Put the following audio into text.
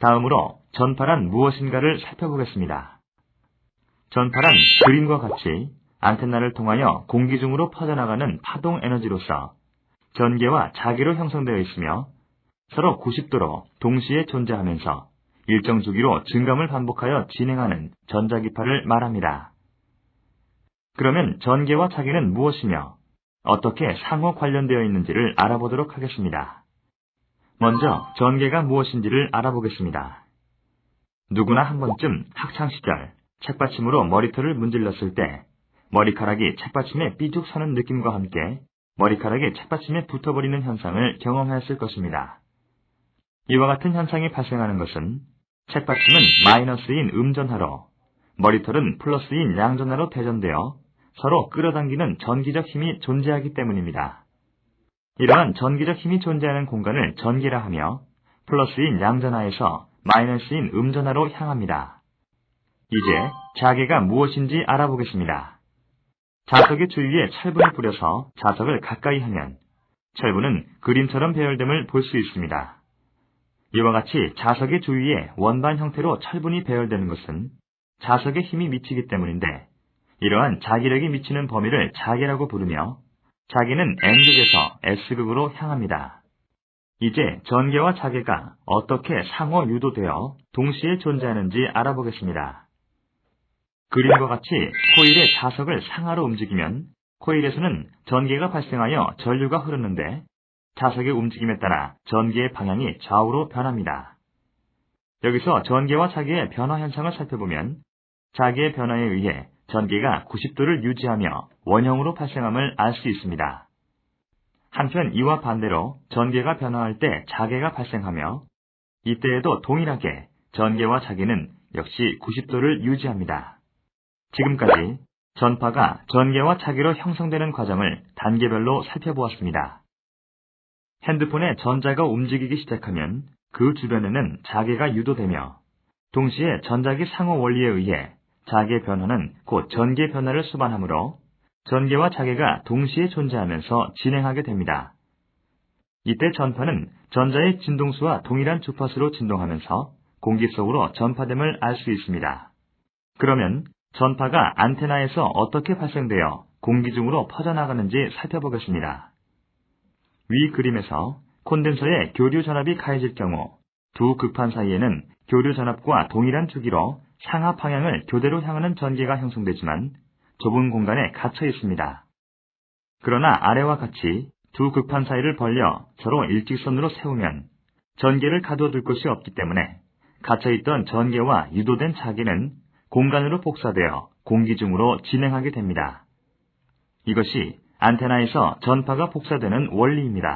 다음으로 전파란 무엇인가를 살펴보겠습니다. 전파란 그림과 같이 안테나를 통하여 공기 중으로 퍼져나가는 파동 에너지로서 전개와 자기로 형성되어 있으며 서로 90도로 동시에 존재하면서 일정 주기로 증감을 반복하여 진행하는 전자기파를 말합니다. 그러면 전개와 자기는 무엇이며 어떻게 상호 관련되어 있는지를 알아보도록 하겠습니다. 먼저 전개가 무엇인지를 알아보겠습니다. 누구나 한 번쯤 학창시절 책받침으로 머리털을 문질렀을 때 머리카락이 책받침에 삐죽 서는 느낌과 함께 머리카락이 책받침에 붙어버리는 현상을 경험하였을 것입니다. 이와 같은 현상이 발생하는 것은 책받침은 마이너스인 음전하로 머리털은 플러스인 양전하로 대전되어 서로 끌어당기는 전기적 힘이 존재하기 때문입니다. 이러한 전기적 힘이 존재하는 공간을 전기라 하며 플러스인 양전하에서 마이너스인 음전하로 향합니다. 이제 자개가 무엇인지 알아보겠습니다. 자석의 주위에 철분을 뿌려서 자석을 가까이 하면 철분은 그림처럼 배열됨을 볼 수 있습니다. 이와 같이 자석의 주위에 원반 형태로 철분이 배열되는 것은 자석의 힘이 미치기 때문인데 이러한 자기력이 미치는 범위를 자기라고 부르며 자기는 N극에서 S극으로 향합니다. 이제 전개와 자개가 어떻게 상호 유도되어 동시에 존재하는지 알아보겠습니다. 그림과 같이 코일의 자석을 상하로 움직이면 코일에서는 전개가 발생하여 전류가 흐르는데 자석의 움직임에 따라 전기의 방향이 좌우로 변합니다. 여기서 전개와 자기의 변화 현상을 살펴보면 자기의 변화에 의해 전기가 90도를 유지하며 원형으로 발생함을 알 수 있습니다. 한편 이와 반대로 전개가 변화할 때 자개가 발생하며 이때에도 동일하게 전개와 자개는 역시 90도를 유지합니다. 지금까지 전파가 전개와 자개로 형성되는 과정을 단계별로 살펴보았습니다. 핸드폰의 전자가 움직이기 시작하면 그 주변에는 자개가 유도되며 동시에 전자기 상호 원리에 의해 자개 변화는 곧 전개 변화를 수반하므로 전개와 자개가 동시에 존재하면서 진행하게 됩니다. 이때 전파는 전자의 진동수와 동일한 주파수로 진동하면서 공기 속으로 전파됨을 알 수 있습니다. 그러면 전파가 안테나에서 어떻게 발생되어 공기 중으로 퍼져나가는지 살펴보겠습니다. 위 그림에서 콘덴서에 교류 전압이 가해질 경우 두 극판 사이에는 교류 전압과 동일한 주기로 상하 방향을 교대로 향하는 전기가 형성되지만 좁은 공간에 갇혀 있습니다. 그러나 아래와 같이 두 극판 사이를 벌려 서로 일직선으로 세우면 전기를 가둬둘 곳이 없기 때문에 갇혀있던 전기와 유도된 자기는 공간으로 복사되어 공기 중으로 진행하게 됩니다. 이것이 안테나에서 전파가 복사되는 원리입니다.